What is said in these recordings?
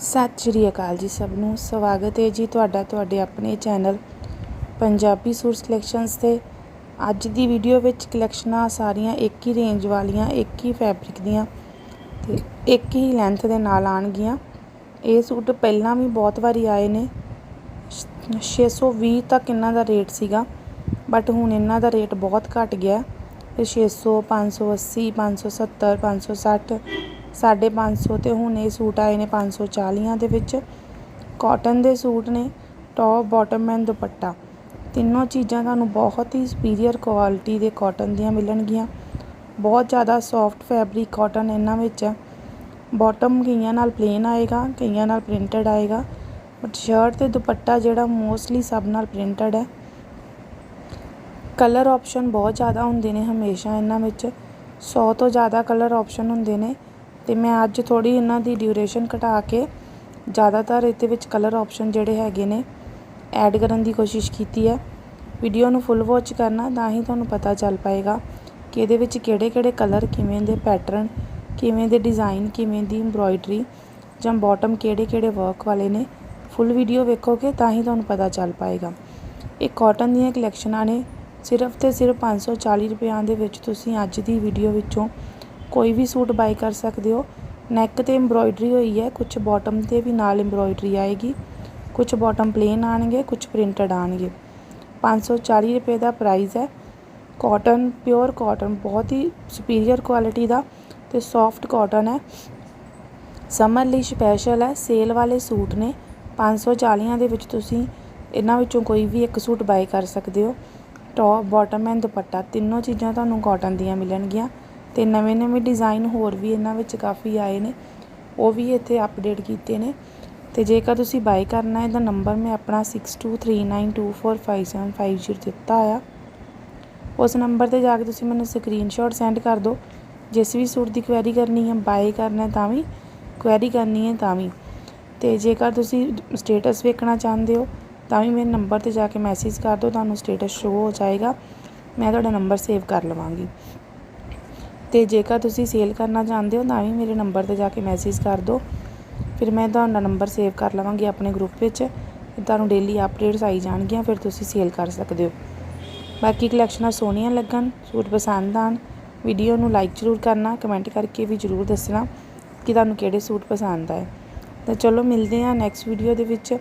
ਸਤਿ ਸ਼੍ਰੀ ਅਕਾਲ ਜੀ ਸਭ ਨੂੰ। ਸਵਾਗਤ ਹੈ ਜੀ ਤੁਹਾਡਾ ਤੁਹਾਡੇ ਆਪਣੇ ਚੈਨਲ ਪੰਜਾਬੀ ਸੂਟ ਕਲੈਕਸ਼ਨਸ ਤੇ। ਅੱਜ ਦੀ ਵੀਡੀਓ ਵਿੱਚ ਕਲੈਕਸ਼ਨਾਂ ਸਾਰੀਆਂ ਇੱਕ ਹੀ ਰੇਂਜ ਵਾਲੀਆਂ, ਇੱਕ ਹੀ ਫੈਬਰਿਕ ਦੀਆਂ ਤੇ ਇੱਕ ਹੀ ਲੈਂਥ ਦੇ ਨਾਲ ਆਣਗੀਆਂ ਇਹ ਸੂਟ ਪਹਿਲਾਂ ਵੀ ਬਹੁਤ ਵਾਰੀ ਆਏ ਨੇ। 620 ਤੱਕ ਇਹਨਾਂ ਦਾ ਰੇਟ ਸੀਗਾ ਬਟ ਹੁਣ ਇਹਨਾਂ ਦਾ ਰੇਟ ਬਹੁਤ ਘਟ ਗਿਆ। ਤੇ 600 580 570 560 550 ਤੇ ਹੁਣ ਇਹ ਸੂਟ ਆਏ ਨੇ 540 ਦੇ ਵਿੱਚ। ਕਾਟਨ ਦੇ ਸੂਟ ਨੇ ਟੌਪ ਬਾਟਮ ਐਂਡ ਦੁਪੱਟਾ। ਤਿੰਨੋਂ ਚੀਜ਼ਾਂ ਤੁਹਾਨੂੰ ਬਹੁਤ ਹੀ ਸੁਪੀਰੀਅਰ ਕੁਆਲਿਟੀ ਦੇ ਕਾਟਨ ਦੀਆਂ ਮਿਲਣਗੀਆਂ। ਬਹੁਤ ਜ਼ਿਆਦਾ ਸੌਫਟ ਫੈਬਰਿਕ ਕਾਟਨ ਇਹਨਾਂ ਵਿੱਚ ਹੈ ਬਾਟਮ ਕਈਆਂ ਨਾਲ ਪਲੇਨ ਆਏਗਾ, ਕਈਆਂ ਨਾਲ ਪ੍ਰਿੰਟਡ ਆਏਗਾ। ਬਟ ਸ਼ਰਟ ਤੇ ਦੁਪੱਟਾ ਜਿਹੜਾ ਮੋਸਟਲੀ ਸਭ ਨਾਲ ਪ੍ਰਿੰਟਡ ਹੈ। ਕਲਰ ਆਪਸ਼ਨ ਬਹੁਤ ਜ਼ਿਆਦਾ ਹੁੰਦੇ ਨੇ ਹਮੇਸ਼ਾ ਇਹਨਾਂ ਵਿੱਚ। 100 ਤੋਂ ਜ਼ਿਆਦਾ ਕਲਰ ਆਪਸ਼ਨ ਹੁੰਦੇ ਨੇ। ਤੇ ਮੈਂ ਅੱਜ ਥੋੜੀ ਇਹਨਾਂ ਦੀ ਡਿਊਰੇਸ਼ਨ ਘਟਾ ਕੇ ਜ਼ਿਆਦਾਤਰ ਇਹਦੇ ਵਿੱਚ ਕਲਰ ਆਪਸ਼ਨ ਜਿਹੜੇ ਹੈਗੇ ਨੇ ਐਡ ਕਰਨ ਦੀ ਕੋਸ਼ਿਸ਼ ਕੀਤੀ ਹੈ। ਵੀਡੀਓ ਨੂੰ ਫੁੱਲ ਵਾਚ ਕਰਨਾ ਤਾਂ ਹੀ ਤੁਹਾਨੂੰ ਪਤਾ ਚੱਲ ਪਾਏਗਾ ਕਿ ਇਹਦੇ ਵਿੱਚ ਕਿਹੜੇ ਕਿਹੜੇ ਕਲਰ ਕਿਵੇਂ ਦੇ ਪੈਟਰਨ ਕਿਵੇਂ ਦੇ ਡਿਜ਼ਾਈਨ ਕਿਵੇਂ ਦੀ ਐਮਬ੍ਰੋਇਡਰੀ ਜਾਂ ਬਾਟਮ ਕਿਹੜੇ ਕਿਹੜੇ ਵਰਕ ਵਾਲੇ ਨੇ। ਫੁੱਲ ਵੀਡੀਓ ਵੇਖੋਗੇ ਤਾਂ ਹੀ ਤੁਹਾਨੂੰ ਪਤਾ ਚੱਲ ਪਾਏਗਾ। ਇਹ ਕਾਟਨ ਦੀਆਂ ਕਲੈਕਸ਼ਨਾਂ ਨੇ। ਸਿਰਫ ਤੇ ਸਿਰਫ 540 ਰੁਪਿਆਂ ਦੇ ਵਿੱਚ ਤੁਸੀਂ ਅੱਜ ਦੀ ਵੀਡੀਓ ਵਿੱਚੋਂ ਕੋਈ ਵੀ ਸੂਟ ਬਾਈ ਕਰ ਸਕਦੇ ਹੋ। ਨੈਕ ਤੇ ਐਮਬ੍ਰੋਇਡਰੀ ਹੋਈ ਹੈ। ਕੁਝ ਬਾਟਮ ਤੇ ਵੀ ਨਾਲ ਐਮਬ੍ਰੋਇਡਰੀ ਆਏਗੀ। ਕੁਝ ਬਾਟਮ ਪਲੇਨ ਆਣਗੇ ਕੁਝ ਪ੍ਰਿੰਟਡ ਆਣਗੇ। 540 ਰੁਪਏ ਦਾ ਪ੍ਰਾਈਸ ਹੈ। ਕਾਟਨ ਪਿਓਰ ਕਾਟਨ ਬਹੁਤ ਹੀ ਸੁਪੀਰੀਅਰ ਕੁਆਲਿਟੀ ਦਾ ਤੇ ਸੌਫਟ ਕਾਟਨ ਹੈ। ਸਮਰ ਲਈ ਸਪੈਸ਼ਲ ਹੈ। ਸੇਲ ਵਾਲੇ ਸੂਟ ਨੇ। 540 ਦੇ ਵਿੱਚ ਤੁਸੀਂ ਇਹਨਾਂ ਵਿੱਚੋਂ ਕੋਈ ਵੀ ਇੱਕ ਸੂਟ ਬਾਈ ਕਰ ਸਕਦੇ ਹੋ। ਟੌਪ ਬਾਟਮ ਐਂਡ ਦੁਪੱਟਾ ਤਿੰਨੋਂ ਚੀਜ਼ਾਂ ਤੁਹਾਨੂੰ ਕਾਟਨ ਦੀਆਂ ਮਿਲਣਗੀਆਂ। ਤੇ ਨਵੇਂ ਨਵੇਂ ਡਿਜ਼ਾਈਨ ਹੋਰ ਵੀ ਇਹਨਾਂ ਵਿੱਚ ਕਾਫੀ ਆਏ ਨੇ, ਉਹ ਵੀ ਇੱਥੇ ਅਪਡੇਟ ਕੀਤੇ ਨੇ। ਤੇ ਜੇਕਰ ਤੁਸੀਂ ਬਾਈ ਕਰਨਾ ਹੈ ਤਾਂ ਨੰਬਰ ਮੈਂ ਆਪਣਾ 6239245750 ਦਿੱਤਾ ਆ। ਉਸ ਨੰਬਰ ਤੇ ਜਾ ਕੇ ਤੁਸੀਂ ਮੈਨੂੰ ਸਕਰੀਨਸ਼ਾਟ ਸੈਂਡ ਕਰ ਦਿਓ। ਜਿਸ ਵੀ ਸੂਟ ਦੀ ਕੁਐਰੀ ਕਰਨੀ ਹੈ ਬਾਈ ਕਰਨਾ ਤਾਂ ਵੀ ਕੁਐਰੀ ਕਰਨੀ ਹੈ ਤਾਂ ਵੀ। ਤੇ ਜੇਕਰ ਤੁਸੀਂ ਸਟੇਟਸ ਵੇਖਣਾ ਚਾਹੁੰਦੇ ਹੋ, ਤਾਂ ਵੀ ਮੇਰੇ ਨੰਬਰ ਤੇ ਜਾ ਕੇ ਮੈਸੇਜ ਕਰ ਦਿਓ, ਤੁਹਾਨੂੰ ਸਟੇਟਸ ਸ਼ੋ ਹੋ ਜਾਏਗਾ। ਮੈਂ ਤੁਹਾਡਾ ਨੰਬਰ ਸੇਵ ਕਰ ਲਵਾਂਗੀ। ਤੇ ਜੇਕਰ ਤੁਸੀਂ ਸੇਲ ਕਰਨਾ ਚਾਹੁੰਦੇ ਹੋ, ਤਾਂ ਵੀ ਮੇਰੇ ਨੰਬਰ ਤੇ ਜਾ ਕੇ ਮੈਸੇਜ ਕਰ ਦਿਓ। ਫਿਰ ਮੈਂ ਤੁਹਾਡਾ ਨੰਬਰ ਸੇਵ ਕਰ ਲਵਾਂਗੀ ਆਪਣੇ ਗਰੁੱਪ ਵਿੱਚ। ਤੁਹਾਨੂੰ ਡੇਲੀ ਅਪਡੇਟਸ ਆਈ ਜਾਣਗੀਆਂ, ਫਿਰ ਤੁਸੀਂ ਸੇਲ ਕਰ ਸਕਦੇ ਹੋ। ਬਾਕੀ ਕਲੈਕਸ਼ਨਾਂ ਸੋਹਣੀਆਂ ਲੱਗਣ, ਸੂਟ ਪਸੰਦ ਆਣ ਵੀਡੀਓ ਨੂੰ ਲਾਈਕ ਜ਼ਰੂਰ ਕਰਨਾ ਕਮੈਂਟ ਕਰਕੇ ਵੀ ਜ਼ਰੂਰ ਦੱਸਣਾ ਕਿ ਤੁਹਾਨੂੰ ਕਿਹੜੇ ਸੂਟ ਪਸੰਦ ਆਏ। ਤਾਂ ਚਲੋ ਮਿਲਦੇ ਹਾਂ ਨੈਕਸਟ ਵੀਡੀਓ ਦੇ ਵਿੱਚ।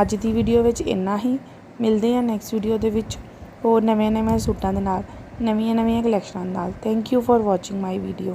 ਅੱਜ ਦੀ ਵੀਡੀਓ ਵਿੱਚ ਇੰਨਾ ਹੀ। ਮਿਲਦੇ ਹਾਂ ਨੈਕਸਟ ਵੀਡੀਓ ਦੇ ਵਿੱਚ ਹੋਰ ਨਵੇਂ ਨਵੇਂ ਸੂਟਾਂ ਦੇ ਨਾਲ। ਨਵੀਆਂ ਨਵੀਆਂ ਕਲੈਕਸ਼ਨਾਂ ਨਾਲ. Thank you for watching my video